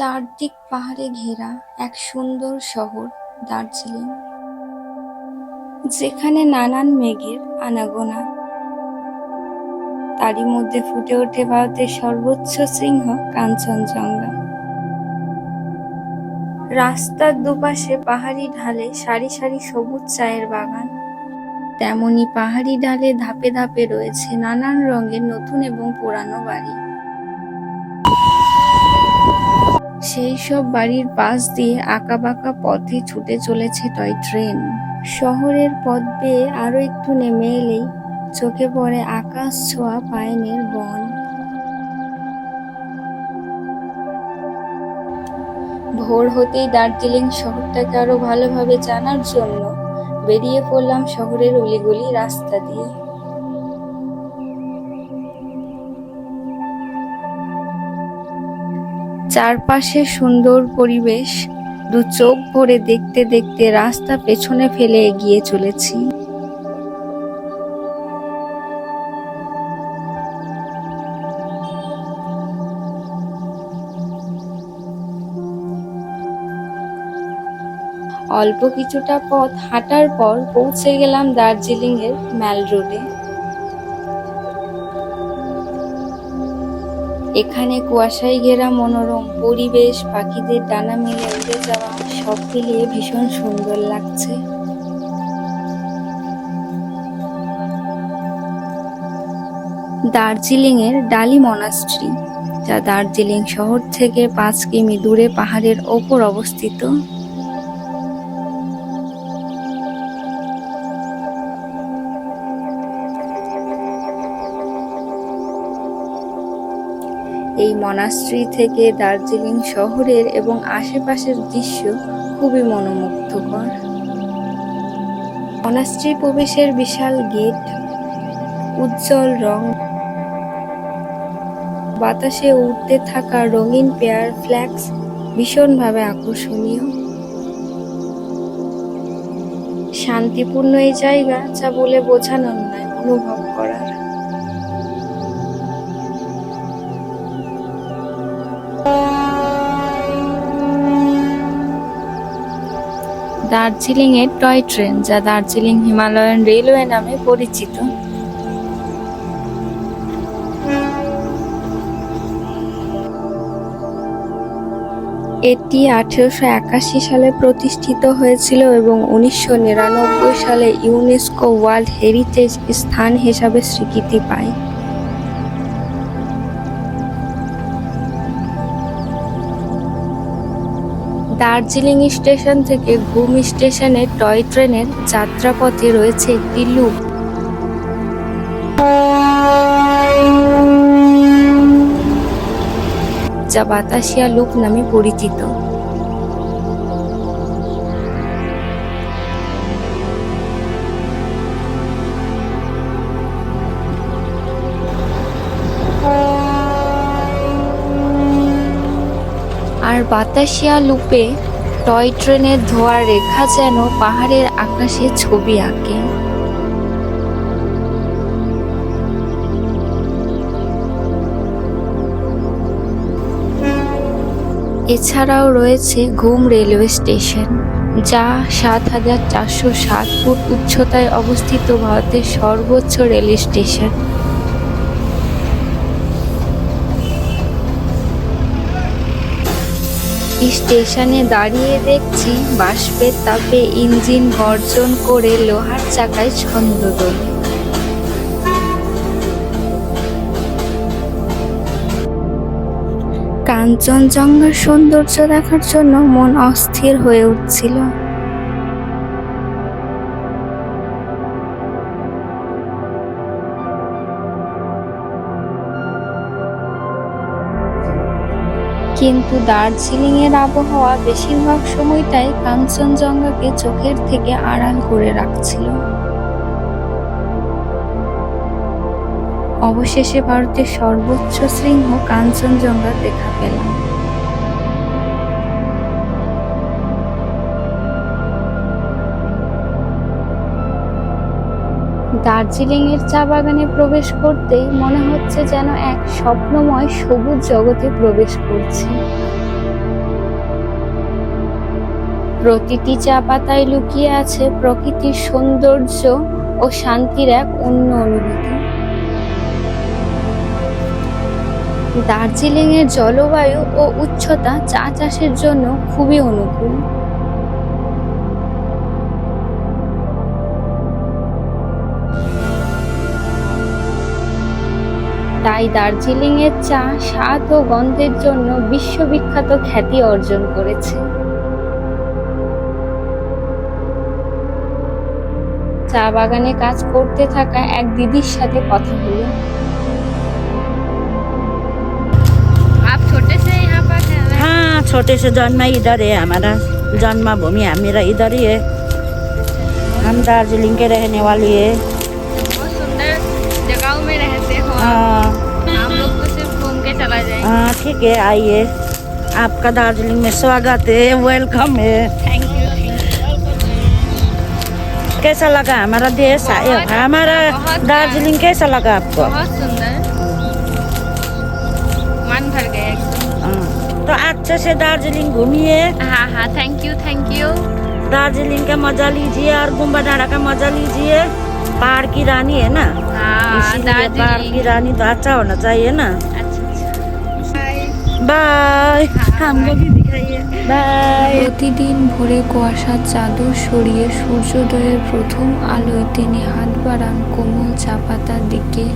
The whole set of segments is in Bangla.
চারদিক পাহাড়ে ঘেরা এক সুন্দর শহর, দার্জিলিং, যেখানে নানান মেঘের আনাগোনা। তারই মধ্যে ফুটে ওঠে ভারতের সর্বোচ্চ সিংহ কাঞ্চনজঙ্ঘা। রাস্তার দুপাশে পাহাড়ি ঢালে সারি সারি সবুজ চায়ের বাগান। তেমনি পাহাড়ি ঢালে ধাপে ধাপে রয়েছে নানান রঙের নতুন এবং পুরানো বাড়ি। সেই সব বাড়ির পাশ দিয়ে আঁকাবাঁকা পথে ছুটে চলেছে টয় ট্রেন। শহরের পথ বেয়ে আরও একটু নেমে এলেই চোখে পড়ে আকাশ ছোঁয়া পাইনের বন। ভোর হতেই দার্জিলিং শহরটাকে আরও ভালোভাবে জানার জন্য বেরিয়ে পড়লাম শহরের অলিগলি রাস্তা দিয়ে। চারপাশে সুন্দর পরিবেশ, দু চোখ ভরে দেখতে দেখতে রাস্তা পেছনে ফেলে এগিয়ে চলেছি। অল্প কিছুটা পথ হাঁটার পর পৌঁছে গেলাম দার্জিলিং এর ম্যাল রোডে। এখানে কুয়াশায় ঘেরা মনোরম পরিবেশ, পাখিদের ডানা মিলে উড়ে যাওয়া, সব মিলিয়ে ভীষণ সুন্দর লাগছে। দার্জিলিং এর ডালি মনাস্ট্রি, যা দার্জিলিং শহর থেকে পাঁচ কিমি দূরে পাহাড়ের ওপর অবস্থিত। এই মনাশ্রী থেকে দার্জিলিং শহরের এবং আশেপাশের দৃশ্য খুবই মনোমুগ্ধকর। মনাস্ট্রি প্রবেশের বিশাল গেট, উজ্জ্বল রং, বাতাসে উঠতে থাকা রঙিন পেয়ার ফ্ল্যাক্স ভীষণভাবে আকর্ষণীয়। শান্তিপূর্ণ এই জায়গা যা বলে বোঝানোর নয়, অনুভব করার। দার্জিলিং এর টয় ট্রেন যা দার্জিলিং হিমালয়ান রেলওয়ে নামে পরিচিত। এটি আঠেরোশো একাশি সালে প্রতিষ্ঠিত হয়েছিল এবং উনিশশো নিরানব্বই সালে ইউনেস্কো ওয়ার্ল্ড হেরিটেজ স্থান হিসাবে স্বীকৃতি পায়। দার্জিলিং স্টেশন থেকে ঘুম স্টেশনে টয় ট্রেনের যাত্রাপথে রয়েছে একটি লুপ। যা বাতাসিয়া লুপ নামে পরিচিত। আর বাতাসিয়া লুপে টয় ট্রেনের ধোয়ার রেখা যেন পাহাড়ের আকাশে ছবি আঁকে। এছাড়াও রয়েছে ঘুম রেলওয়ে স্টেশন, যা সাত হাজার চারশো সাত ফুট উচ্চতায় অবস্থিত ভারতের সর্বোচ্চ রেল স্টেশন। স্টেশনে দাঁড়িয়ে দেখছি বাষ্পের তাপে ইঞ্জিন গর্জন করে লোহার চাকায় ছন্দ তোলে। কাঞ্চনজঙ্ঘার সৌন্দর্য দেখার জন্য মন অস্থির হয়ে উঠছিল। কিন্তু দার্জিলিং এর আবহাওয়া বেশিরভাগ সময়টাই কাঞ্চনজঙ্ঘাকে চোখের থেকে আড়াল করে রাখছিল। অবশেষে ভারতের সর্বোচ্চ শৃঙ্গ কাঞ্চনজঙ্ঘা দেখা পেলাম। দার্জিলিং এর চা বাগানে প্রবেশ করতেই মনে হচ্ছে যেন এক স্বপ্নময় সবুজ জগতে প্রবেশ করছি। প্রতিটি চা পাতায় লুকিয়ে আছে প্রকৃতির সৌন্দর্য ও শান্তির এক অন্য অনুভূতি। দার্জিলিং এর জলবায়ু ও উচ্চতা চা চাষের জন্য খুবই অনুকূল। তাই দার্জিলিং এর চা স্বাদ ও গন্ধের জন্য বিশ্ববিখ্যাত খ্যাতি অর্জন করেছে চা বাগানে কাজ করতে থাকা এক দিদির সাথে কথা হলো आप छोटे से यहाँ पर है हाँ छोटे से जन्म इधर है हमारा जन्मभूमि है मेरा इधर ही है हम दार्जिलिंग के रहने वाली है बहुत सुंदर जगहों में रहते हो हाँ ठीक है आइए। आपका दार्जिलिंग में स्वागत है वेलकम है। थैंक यू कैसा लगा हमारा देश? बहुत हमारा दार्जिलिंग कैसा लगा आपको? बहुत सुंदर। मन भर गया हाँ, तो अच्छे से दार्जिलिंग घूमिए। हाँ हाँ thank you thank you Darjeeling का मज़ा लीजिए और गुम्बा डाँडा का मज़ा लीजिए। पहाड़ की रानी है ना? हाँ पहाड़ की रानी तो अच्छा होना चाहिए ना। अच्छा अच्छा বাই বাই প্রতিদিন ভোরে কুয়াশার চাদর সরিয়ে সূর্যোদয়ের প্রথম আলোয় তিনি হাত বাড়ান কোমল চা পাতার দিকে।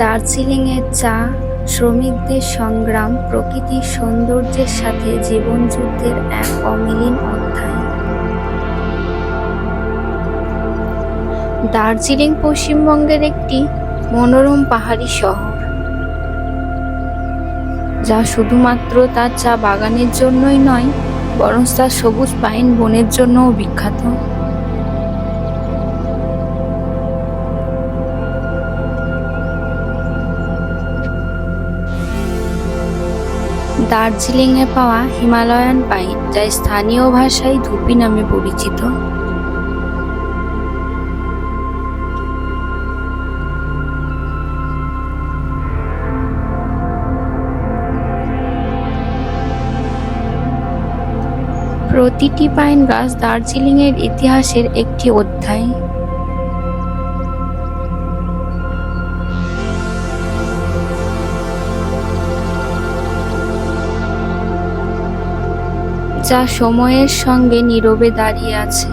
দার্জিলিংয়ের চা শ্রমিকদের সংগ্রাম প্রকৃতির সৌন্দর্যের সাথে জীবনযুদ্ধের এক অমিলিন অধ্যায়। দার্জিলিং পশ্চিমবঙ্গের একটি মনোরম পাহাড়ি শহর। যা শুধুমাত্র তার চা বাগানের জন্যই নয়, বরং তার সবুজ পাইন বনের জন্যও বিখ্যাত। দার্জিলিংয়ে পাওয়া হিমালয়ান পাইন, যা স্থানীয় ভাষায় ধুপি নামে পরিচিত। প্রতিটি পাইন গাছ দার্জিলিংয়ের ইতিহাসের একটি অধ্যায়। যা সময়ের সঙ্গে নীরবে দাঁড়িয়ে আছে।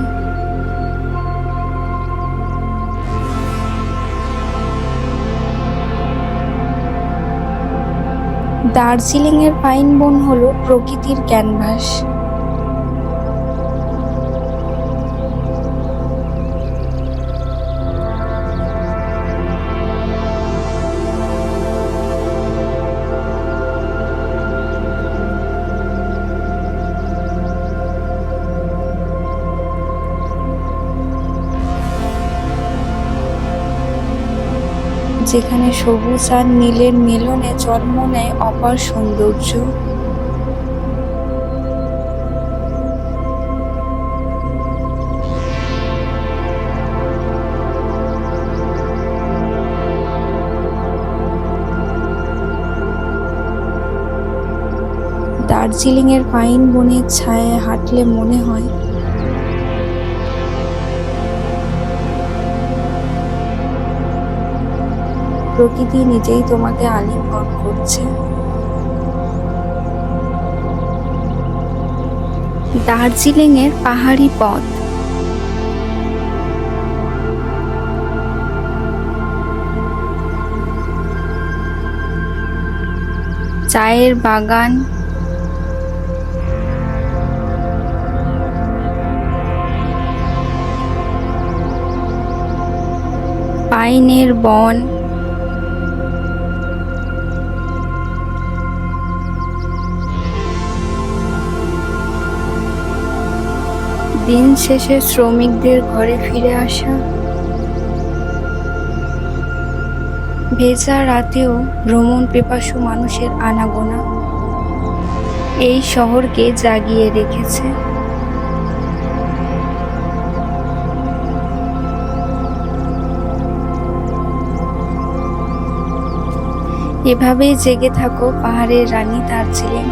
দার্জিলিংয়ের পাইন বন হলো প্রকৃতির ক্যানভাস। যেখানে সবুজ আর নীলের মিলনে জন্ম নেয় অপার সৌন্দর্য। দার্জিলিংয়ের পাইন বনের ছায়ায় হাঁটলে মনে হয় প্রকৃতি নিজেই তোমাকে আলিঙ্গন করছে। দার্জিলিং এর পাহাড়ি পথ। চায়ের বাগান। পাইনের বন। দিন শেষে শ্রমিকদের ঘরে ফিরে আসা। ভেজা রাতেও ভ্রমণ পিপাসু মানুষের আনাগোনা। এই শহরকে জাগিয়ে রেখেছে। এভাবেই জেগে থাকো পাহাড়ের রানী দার্জিলিং।